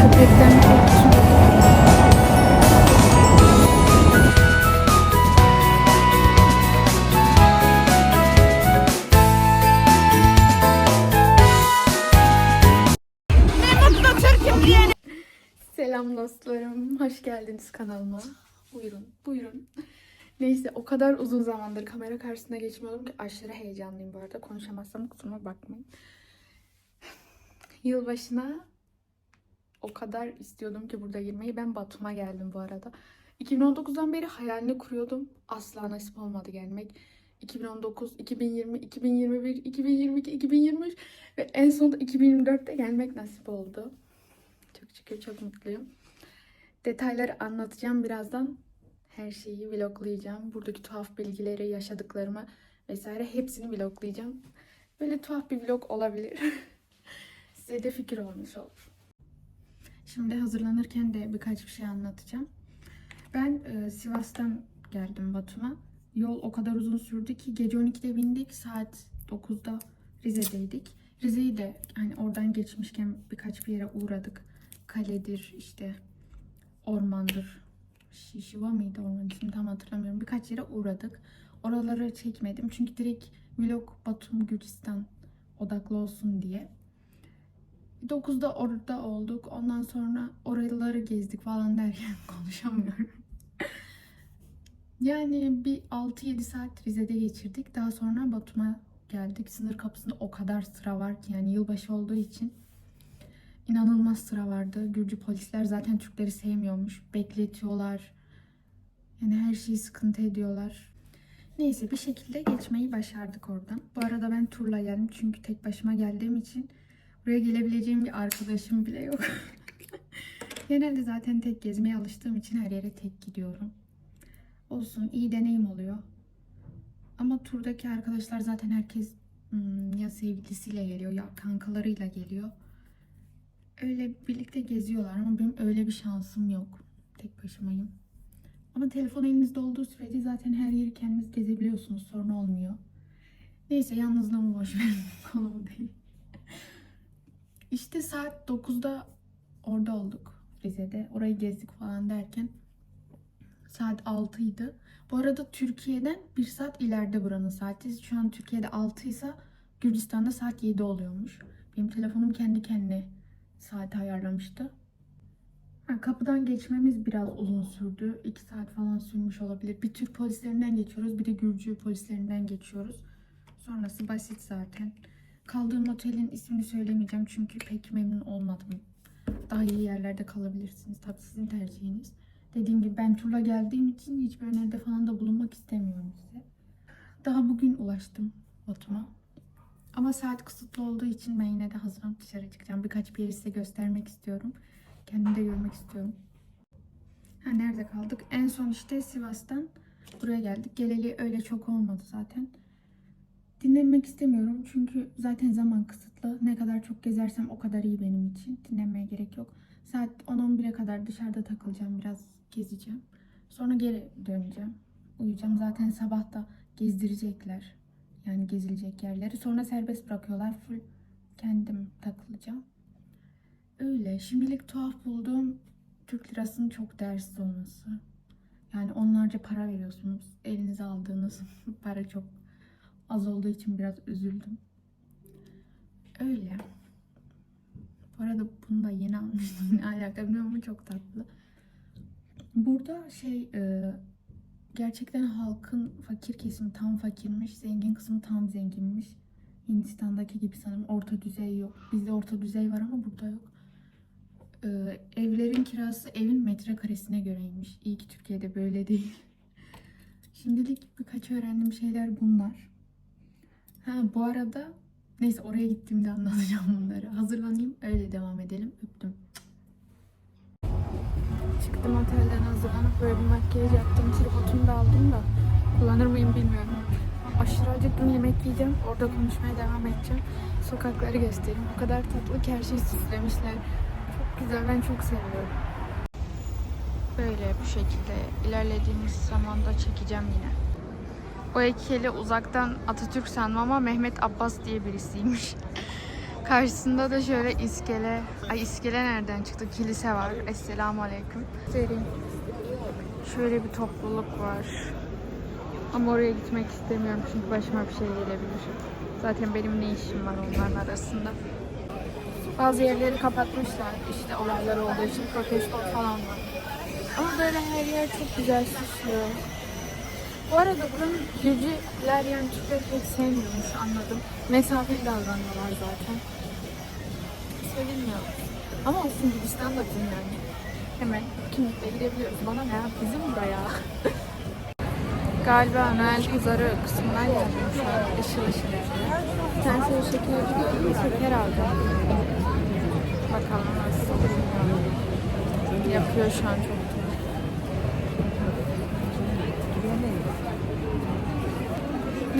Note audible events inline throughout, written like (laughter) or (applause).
Defterimi koymuşum. Selam dostlarım. Hoş geldiniz kanalıma. Buyurun, buyurun. Neyse o kadar uzun zamandır kamera karşısına geçmiyordum ki aşırı heyecanlıyım bu arada. Konuşamazsam kusuruma bakmayın. Yılbaşına o kadar istiyordum ki burada girmeyi. Ben Batum'a geldim bu arada. 2019'dan beri hayalini kuruyordum. Asla nasip olmadı gelmek. 2019, 2020, 2021, 2022, 2023 ve en sonunda 2024'te gelmek nasip oldu. Çok şükür çok mutluyum. Detayları anlatacağım birazdan. Her şeyi vloglayacağım. Buradaki tuhaf bilgileri, yaşadıklarımı vesaire hepsini vloglayacağım. Böyle tuhaf bir vlog olabilir. (laughs) Size de fikir olmuş olur. Şimdi hazırlanırken de birkaç bir şey anlatacağım. Ben e, Sivas'tan geldim Batum'a. Yol o kadar uzun sürdü ki gece 12'de bindik. Saat 9'da Rize'deydik. Rize'yi de hani oradan geçmişken birkaç bir yere uğradık. Kaledir işte ormandır. Şişiva mıydı orman ismini tam hatırlamıyorum. Birkaç yere uğradık. Oraları çekmedim. Çünkü direkt vlog Batum Gürcistan odaklı olsun diye. 9'da orada olduk. Ondan sonra oraları gezdik falan derken (laughs) konuşamıyorum. yani bir 6-7 saat Rize'de geçirdik. Daha sonra Batum'a geldik. Sınır kapısında o kadar sıra var ki yani yılbaşı olduğu için inanılmaz sıra vardı. Gürcü polisler zaten Türkleri sevmiyormuş. Bekletiyorlar. Yani her şeyi sıkıntı ediyorlar. Neyse bir şekilde geçmeyi başardık oradan. Bu arada ben turla geldim çünkü tek başıma geldiğim için buraya gelebileceğim bir arkadaşım bile yok. (laughs) Genelde zaten tek gezmeye alıştığım için her yere tek gidiyorum. Olsun iyi deneyim oluyor. Ama turdaki arkadaşlar zaten herkes hmm, ya sevgilisiyle geliyor ya kankalarıyla geliyor. Öyle birlikte geziyorlar ama benim öyle bir şansım yok. Tek başımayım. Ama telefon elinizde olduğu sürece zaten her yeri kendiniz gezebiliyorsunuz. Sorun olmuyor. Neyse yalnızlığımı boş verin. (laughs) Konu bu değil. İşte saat 9'da orada olduk Rize'de. Orayı gezdik falan derken saat 6 idi. Bu arada Türkiye'den bir saat ileride buranın saati. Şu an Türkiye'de 6 ise Gürcistan'da saat 7 oluyormuş. Benim telefonum kendi kendine saati ayarlamıştı. Ha, kapıdan geçmemiz biraz uzun sürdü. 2 saat falan sürmüş olabilir. Bir Türk polislerinden geçiyoruz, bir de Gürcü polislerinden geçiyoruz. Sonrası basit zaten. Kaldığım otelin ismini söylemeyeceğim çünkü pek memnun olmadım. Daha iyi yerlerde kalabilirsiniz. Tabii sizin tercihiniz. Dediğim gibi ben turla geldiğim için hiçbir öneride falan da bulunmak istemiyorum size. Daha bugün ulaştım Batum'a. Ama saat kısıtlı olduğu için ben yine de hazırlanıp dışarı çıkacağım. Birkaç bir yeri size göstermek istiyorum. Kendimi de görmek istiyorum. Ha nerede kaldık? En son işte Sivas'tan buraya geldik. Geleli öyle çok olmadı zaten. Dinlenmek istemiyorum çünkü zaten zaman kısıtlı. Ne kadar çok gezersem o kadar iyi benim için. Dinlenmeye gerek yok. Saat 10-11'e kadar dışarıda takılacağım. Biraz gezeceğim. Sonra geri döneceğim. Uyuyacağım. Zaten sabah da gezdirecekler. Yani gezilecek yerleri. Sonra serbest bırakıyorlar. Full kendim takılacağım. Öyle. Şimdilik tuhaf bulduğum Türk lirasının çok değersiz olması. Yani onlarca para veriyorsunuz. Elinize aldığınız (laughs) para çok az olduğu için biraz üzüldüm. Öyle. Bu arada bunu da yeni almıştım. (laughs) Ne alaka bilmiyorum ama çok tatlı. Burada şey e, gerçekten halkın fakir kesimi tam fakirmiş. Zengin kısmı tam zenginmiş. Hindistan'daki gibi sanırım orta düzey yok. Bizde orta düzey var ama burada yok. Ee, evlerin kirası evin metrekaresine göreymiş. İyi ki Türkiye'de böyle değil. (laughs) Şimdilik birkaç öğrendiğim şeyler bunlar. Ha bu arada neyse oraya gittiğimde anlatacağım bunları. Hazırlanayım öyle devam edelim. Öptüm. Çıktım otelden hazırlanıp böyle bir makyaj yaptım. Tripodumu da aldım da kullanır mıyım bilmiyorum. Aşırı acıktım yemek yiyeceğim. Orada konuşmaya devam edeceğim. Sokakları göstereyim. O kadar tatlı ki her şeyi süslemişler. Çok güzel ben çok seviyorum. Böyle bu şekilde ilerlediğimiz zamanda çekeceğim yine. O heykeli uzaktan Atatürk sanmam ama Mehmet Abbas diye birisiymiş. (laughs) Karşısında da şöyle iskele, ay iskele nereden çıktı? Kilise var. Esselamu Aleyküm. Sereyim. Şöyle bir topluluk var. Ama oraya gitmek istemiyorum çünkü başıma bir şey gelebilir. Zaten benim ne işim var onların arasında. Bazı yerleri kapatmışlar işte olaylar olduğu için protesto falan var. Ama böyle her yer çok güzel süslüyor. Bu arada buranın Gürcüler yani Türkleri pek sevmiyormuş anladım. Mesafeli davranıyorlar zaten. Sevilmiyor. Ama olsun Gürcistan da yani. Hemen kimlikle gidebiliyoruz. Bana ne ya? Bizim buraya. (laughs) Galiba Noel pazarı kısmından geldim şu an. Işıl ışıl. Bir tane şöyle şeker aldım. Bakalım nasıl. Yapıyor şu an çok güzel.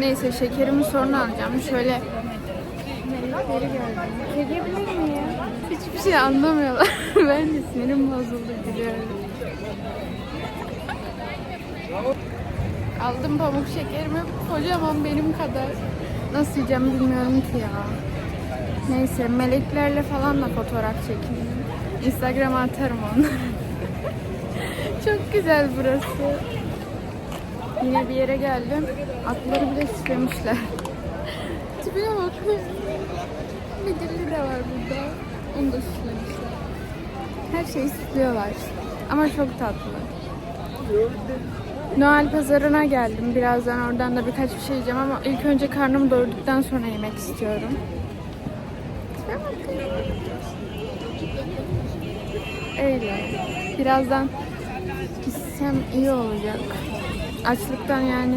Neyse şekerimi sonra alacağım. Şöyle geri geldim. Çekebilir miyim? Hiçbir şey anlamıyorlar. (laughs) ben de sinirim bozuldu biliyorum. Aldım pamuk şekerimi. Kocaman benim kadar. Nasıl yiyeceğim bilmiyorum ki ya. Neyse meleklerle falan da fotoğraf çekeyim. Instagram'a atarım onları. (laughs) Çok güzel burası. Yine bir yere geldim. Atları bile süslemişler. (laughs) Tipine bakın. Midilli de var burada. Onu da süslemişler. Her şeyi süslüyorlar. Ama çok tatlı. Noel pazarına geldim. Birazdan oradan da birkaç bir şey yiyeceğim ama ilk önce karnımı doyurduktan sonra yemek istiyorum. Öyle. Birazdan gitsem iyi olacak. Açlıktan yani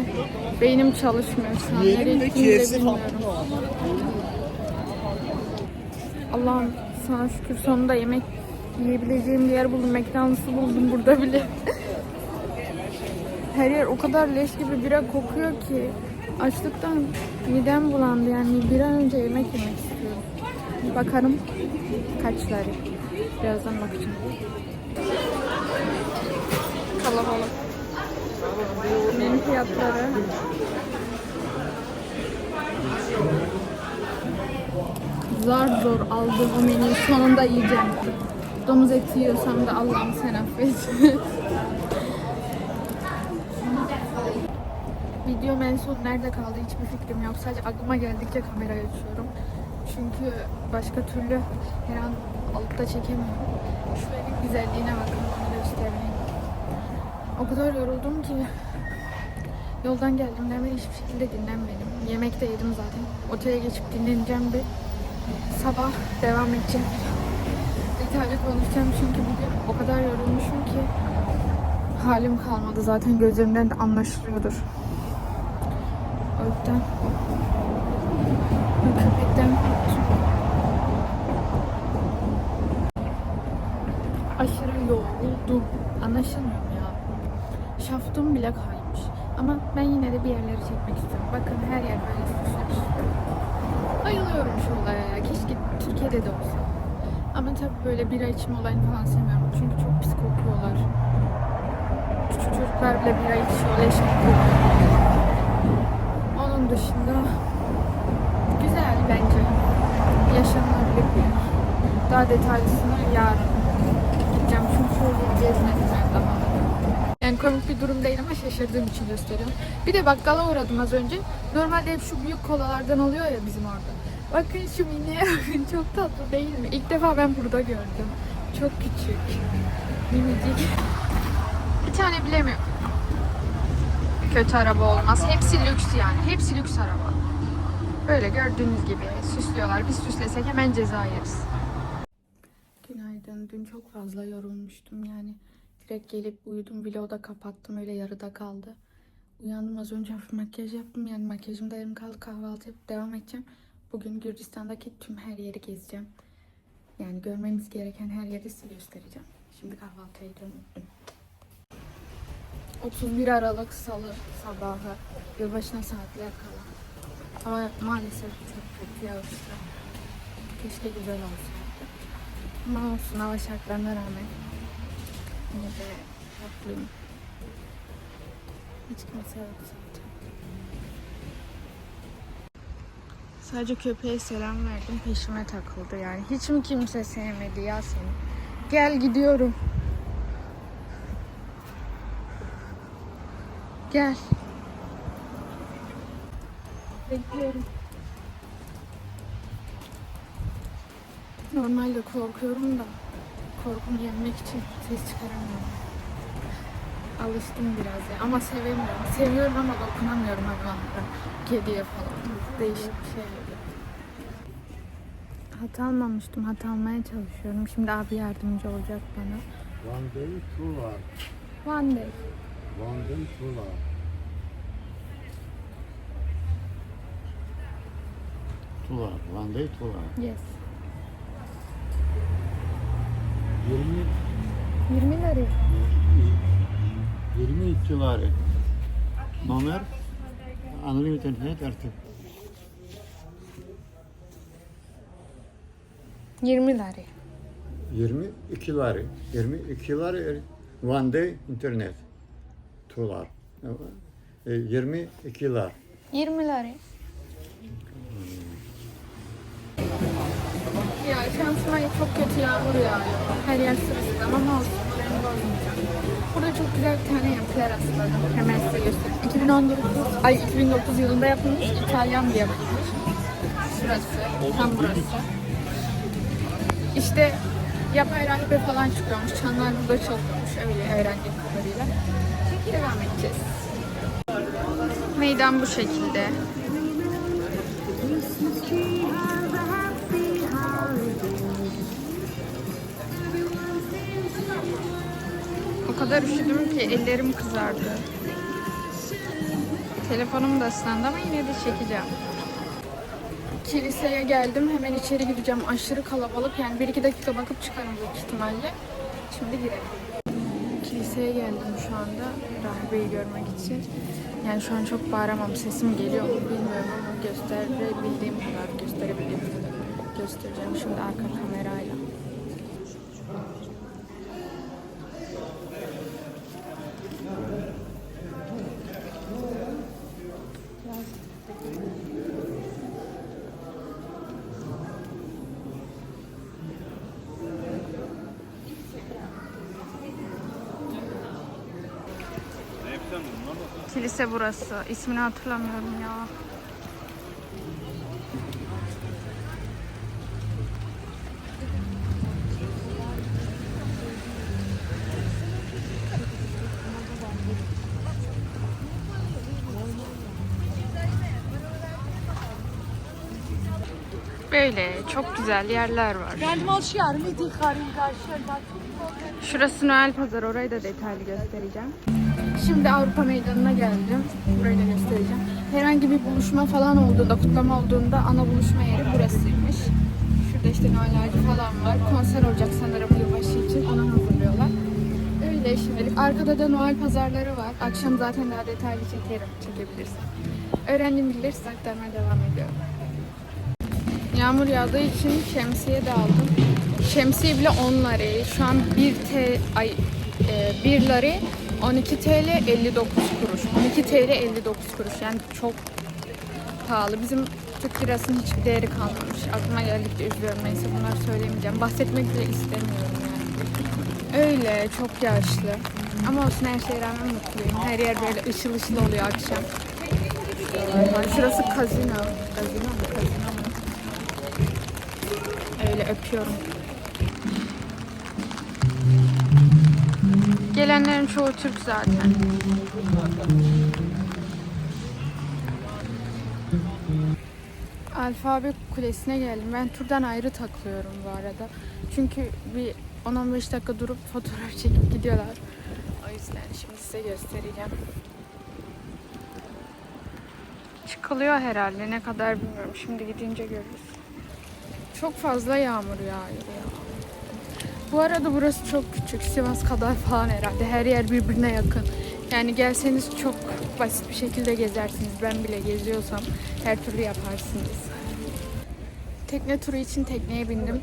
beynim çalışmıyor şu an. Nereye gittiğimi de bilmiyorum. Allah'ım sana şükür sonunda yemek yiyebileceğim bir yer buldum. McDonald's'ı buldum burada bile. (laughs) Her yer o kadar leş gibi bira kokuyor ki açlıktan midem bulandı yani bir an önce yemek yemek istiyorum. Bakarım kaçları. Birazdan bakacağım. Kalabalık. Fiyatları. Zar zor aldım o menüyü sonunda yiyeceğim. Domuz eti yiyorsam da Allah'ım sen affet. (laughs) Videom en son nerede kaldı hiçbir fikrim yok. Sadece aklıma geldikçe kamerayı açıyorum. Çünkü başka türlü her an alıp da çekemiyorum. Şu evin güzelliğine bakın onu göstereyim. O kadar yoruldum ki yoldan geldiğimden beri hiçbir şekilde dinlenmedim. Yemek de yedim zaten. Otele geçip dinleneceğim bir sabah devam edeceğim. Detaylı konuşacağım çünkü bugün o kadar yorulmuşum ki halim kalmadı. Zaten gözlerimden de anlaşılıyordur. O yüzden köpekten. Aşırı yoruldum. Anlaşılmıyor ya? Şaftım bile kaymış. Ama ben yine de bir yerleri çekmek istiyorum. Bakın her yer böyle süslemiş. Bayılıyorum şu olaya ya. Keşke Türkiye'de de olsa. Ama tabii böyle bira içme olayını falan sevmiyorum. Çünkü çok pis kokuyorlar. Küçük çocuklar bile bira içiyor. Leş kokuyor. Onun dışında güzel bence. Yaşanılabilir bir yer. Daha detaylısını yarın gideceğim. Çünkü şöyle ben daha. Komik bir durum değil ama şaşırdığım için gösteriyorum. Bir de bakkala uğradım az önce. Normalde hep şu büyük kolalardan oluyor ya bizim orada. Bakın şu miniye bakın (laughs) çok tatlı değil mi? İlk defa ben burada gördüm. Çok küçük. Minicik. Bir tane bilemiyorum. Kötü araba olmaz. Hepsi lüks yani. Hepsi lüks araba. Böyle gördüğünüz gibi süslüyorlar. Biz süslesek hemen ceza yeriz. Günaydın. Dün çok fazla yorulmuştum yani. Direkt gelip uyudum. Vlogu kapattım. Öyle yarıda kaldı. Uyandım az önce hafif makyaj yaptım. Yani makyajım da yarım kaldı. Kahvaltı yapıp devam edeceğim. Bugün Gürcistan'daki tüm her yeri gezeceğim. Yani görmemiz gereken her yeri size göstereceğim. Şimdi kahvaltıya gidiyorum. 31 Aralık Salı sabahı. Yılbaşına saatler kala. Ama maalesef çok kötü yağışlı. Keşke güzel olsaydı. Ama olsun hava şartlarına rağmen. Yine de mutluyum. Hiç kimse yok zaten. Sadece köpeğe selam verdim peşime takıldı yani. Hiç mi kimse sevmedi ya seni? Gel gidiyorum. Gel. Bekliyorum. Normalde korkuyorum da korkumu yenmek için ses çıkaramıyorum. Alıştım biraz ya ama sevemiyorum. Seviyorum ama dokunamıyorum hayvanlara. Kediye falan. Değişik bir şey. Hata almamıştım. Hata almaya çalışıyorum. Şimdi abi yardımcı olacak bana. One day, two hour. One day. One day, two hour. Two hour. One day, two hour. Yes. 20, 20 lira. 22 var. Nomer unlimited net artık. 20 lira. 22 var. 22 var. One day internet. E, 22 var. 20 lira. Ya şansıma çok kötü yağmur yağıyor. Her yer sırılsıklam ama olsun. Ben bozmayacağım. Burada çok güzel bir tane yapıya rastladım. Hemen size göstereyim. 2019, ay 2009 yılında yapılmış İtalyan bir yapıymış. Şurası, tam burası. İşte yapay rahip falan çıkıyormuş. Çanlar burada çalıyormuş. Öyle öğrendiğim kadarıyla. Devam edeceğiz. Meydan bu şekilde. O kadar üşüdüm ki ellerim kızardı. Telefonum da ıslandı ama yine de çekeceğim. Kiliseye geldim. Hemen içeri gideceğim. Aşırı kalabalık. Yani 1-2 dakika bakıp çıkarım büyük ihtimalle. Şimdi girelim. Kiliseye geldim şu anda. Rahibeyi görmek için. Yani şu an çok bağıramam. Sesim geliyor mu bilmiyorum ama gösterebildiğim kadar, gösterebildiğim kadar göstereceğim. Şimdi arka kamerayla. Kilise burası. İsmini hatırlamıyorum ya. Böyle çok güzel yerler var. Şurası Noel Pazarı. Orayı da detaylı göstereceğim. Şimdi Avrupa Meydanı'na geldim. Burayı da göstereceğim. Herhangi bir buluşma falan olduğunda, kutlama olduğunda ana buluşma yeri burasıymış. Şurada işte Noel ağacı falan var. Konser olacak sanırım yılbaşı için. Ona hazırlıyorlar. Öyle şimdilik. Arkada da Noel pazarları var. Akşam zaten daha detaylı çekerim. Çekebilirsin. Öğrendim bilirsin. Aktarmaya devam ediyorum. Yağmur yağdığı için şemsiye de aldım. Şemsiye bile 10 liraya. Şu an 1 t ay e, 1 lira 12 TL 59 kuruş. 12 TL 59 kuruş. Yani çok pahalı. Bizim Türk lirasının hiçbir değeri kalmamış. Aklıma geldikçe üzülüyorum. Neyse bunları söylemeyeceğim. Bahsetmek bile istemiyorum yani. Öyle çok yaşlı. Ama olsun her şeye rağmen mutluyum. Her yer böyle ışıl ışıl oluyor akşam. Yani şurası kazino. Kazino mu? Kazino? Öyle öpüyorum. Gelenlerin çoğu Türk zaten. Alfabe Kulesi'ne geldim. Ben turdan ayrı takılıyorum bu arada. Çünkü bir 10-15 dakika durup (laughs) fotoğraf çekip gidiyorlar. O yüzden şimdi size göstereceğim. Çıkılıyor herhalde. Ne kadar bilmiyorum. Şimdi gidince görürüz. Çok fazla yağmur yağıyor ya. Bu arada burası çok küçük. Sivas kadar falan herhalde. Her yer birbirine yakın. Yani gelseniz çok basit bir şekilde gezersiniz. Ben bile geziyorsam her türlü yaparsınız. Tekne turu için tekneye bindim.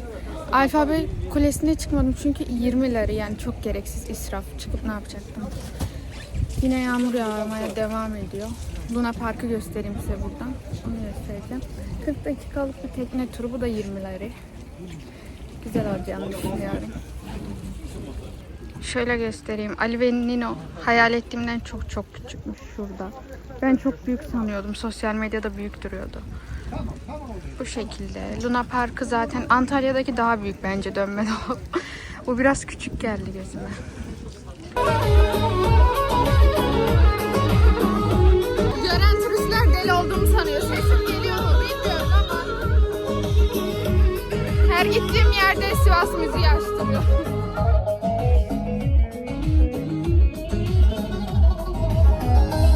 Alfabe Kulesi'ne çıkmadım çünkü 20 lira yani çok gereksiz israf. Çıkıp ne yapacaktım? Yine yağmur yağmaya devam ediyor. Luna Park'ı göstereyim size buradan. Göstereceğim. 40 dakikalık bir tekne turu. Bu da 20 lira. Güzel olacağını düşünüyorum. Şöyle göstereyim. Ali ve Nino hayal ettiğimden çok çok küçükmüş şurada. Ben çok büyük sanıyordum. Sosyal medyada büyük duruyordu. Bu şekilde. Luna Park'ı zaten Antalya'daki daha büyük bence dönme (laughs) dolap. Bu biraz küçük geldi gözüme. Gören turistler deli olduğumu sanıyor. Her gittiğim yerde Sivas müziği açtırıyor.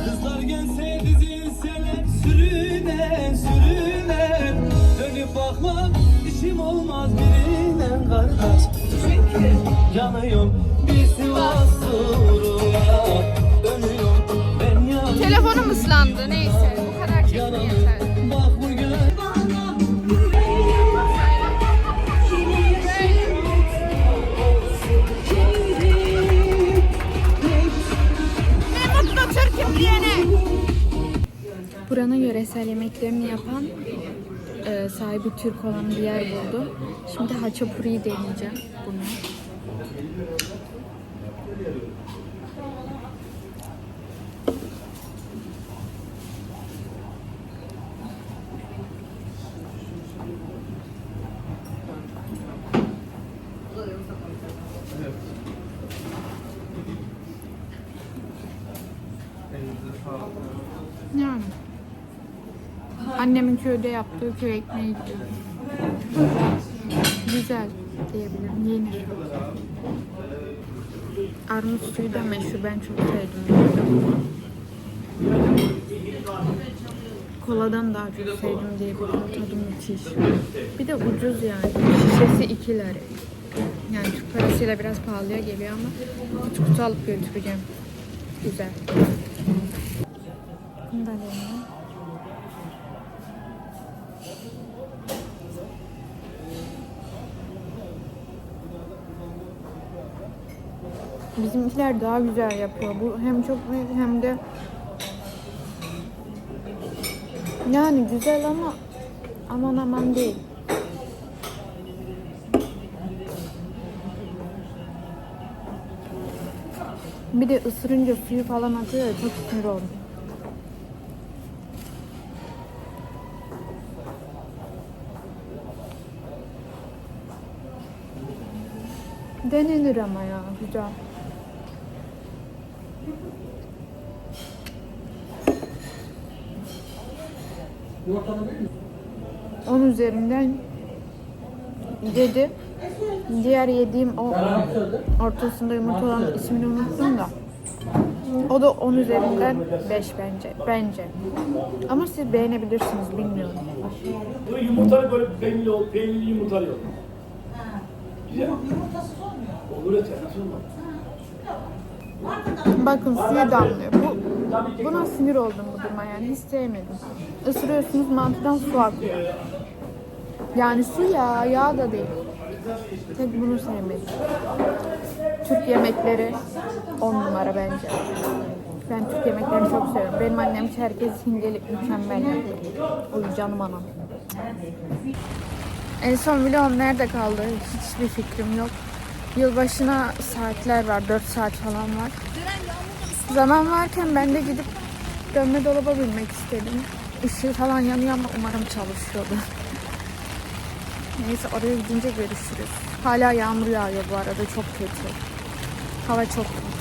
Kızlar gelse dizilseler sürüne sürüne Dönüp bakmam işim olmaz birine kardeş yanıyorum bir Sivas uğruna Dönüyorum ben yanıyorum Telefonum ıslandı neyse. Bu kadar çektim yeter. Yöresel yemeklerini yapan e, sahibi Türk olan bir yer buldu. Şimdi haçapuri'yi deneyeceğim bunu. Yani. Annemin köyde yaptığı köy ekmeği gibi. Güzel diyebilirim. Yenir. Armut suyu da meşhur. Ben çok sevdim. Koladan daha çok sevdim diyebilirim. Tadı müthiş. Bir de ucuz yani. Şişesi 2 lira. Yani Türk parasıyla biraz pahalıya geliyor ama kutu kutu alıp götüreceğim. Güzel. Bunu da deneyeyim. Bizimkiler daha güzel yapıyor. Bu hem çok büyük hem de yani güzel ama aman aman değil. Bir de ısırınca suyu falan akıyor ya çok sinir oldum. Denenir ama ya güzel. On üzerinden yedi. Diğer yediğim o ortasında yumurta olan ismini unuttum da. O da 10 üzerinden 5 bence. Bence. Ama siz beğenebilirsiniz bilmiyorum. Bu yumurtalı böyle peynirli, ol- peynirli yumurtalı yok. Güzel. Olur öte, nasıl olmaz? Bakın suyu damlıyor. Bu, buna sinir oldum bu duruma yani. Hiç sevmedim. Isırıyorsunuz mantıdan su akıyor. Yani su ya, yağ da değil. Tek bunu sevmedim. Türk yemekleri 10 numara bence. Ben Türk yemeklerini çok seviyorum. Benim annem Çerkez Hindeli mükemmel yapıyor. Oy canım anam. En son vlogum nerede kaldı? Hiçbir fikrim yok. Yılbaşına saatler var. 4 saat falan var. Zaman varken ben de gidip dönme dolaba binmek istedim. Işığı falan yanıyor ama umarım çalışıyordu. Neyse oraya gidince görüşürüz. Hala yağmur yağıyor bu arada çok kötü. Hava çok kötü.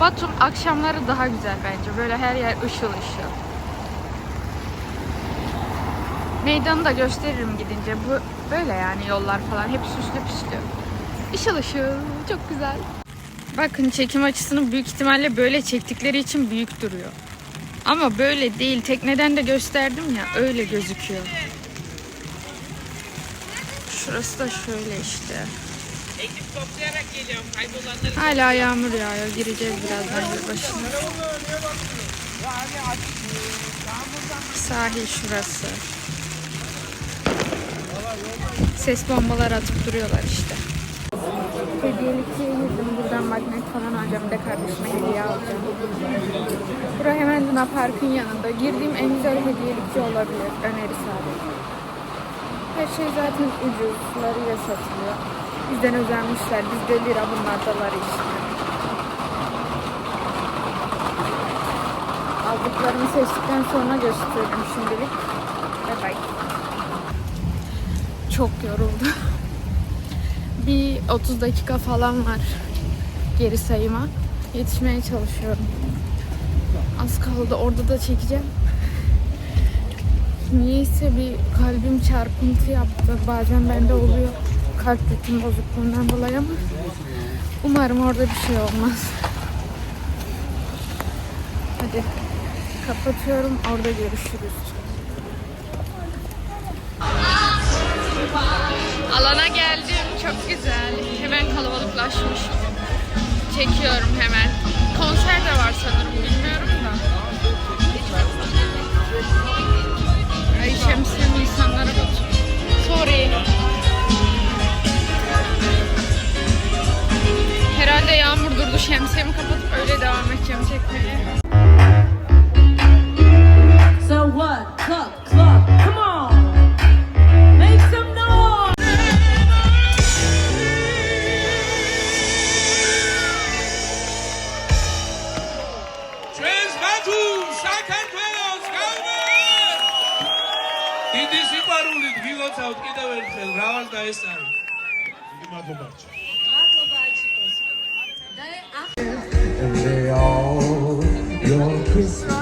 Batum akşamları daha güzel bence. Böyle her yer ışıl ışıl. Meydanı da gösteririm gidince. Bu böyle yani yollar falan hep süslü püslü. Işıl ışıl çok güzel. Bakın çekim açısını büyük ihtimalle böyle çektikleri için büyük duruyor. Ama böyle değil. Tekneden de gösterdim ya öyle gözüküyor. Şurası da şöyle işte. Hala yağmur yağıyor. Gireceğiz birazdan yılbaşına. Sahil şurası. Ses bombalar atıp duruyorlar işte. Hediyelikçiye girdim. Buradan magnet falan alacağım. Bir de kardeşime hediye alacağım. Bura hemen Luna Park'ın yanında. Girdiğim en güzel hediyelikçi olabilir. Önerisi abi. Her şey zaten ucuzlarıyla satılıyor. Bizden özenmişler. Bizde lira bunlarda var işte. Aldıklarımı seçtikten sonra gösteririm şimdilik. Bye bye. Çok yoruldum. Bir 30 dakika falan var geri sayıma. Yetişmeye çalışıyorum. Az kaldı. Orada da çekeceğim. Niyeyse bir kalbim çarpıntı yaptı. Bazen bende oluyor. Kalp ritim bozukluğundan dolayı ama umarım orada bir şey olmaz. Hadi kapatıyorum. Orada görüşürüz. Alana geldim. Çok güzel. Hemen kalabalıklaşmış. Çekiyorum hemen. Konser de var sanırım. Bilmiyorum da. Ay şemsiyem insanlara bak. Sorry. Herhalde yağmur durdu. Şemsiyemi kapatıp öyle devam edeceğim çekmeye. So what? Cluck, And They all your Christmas.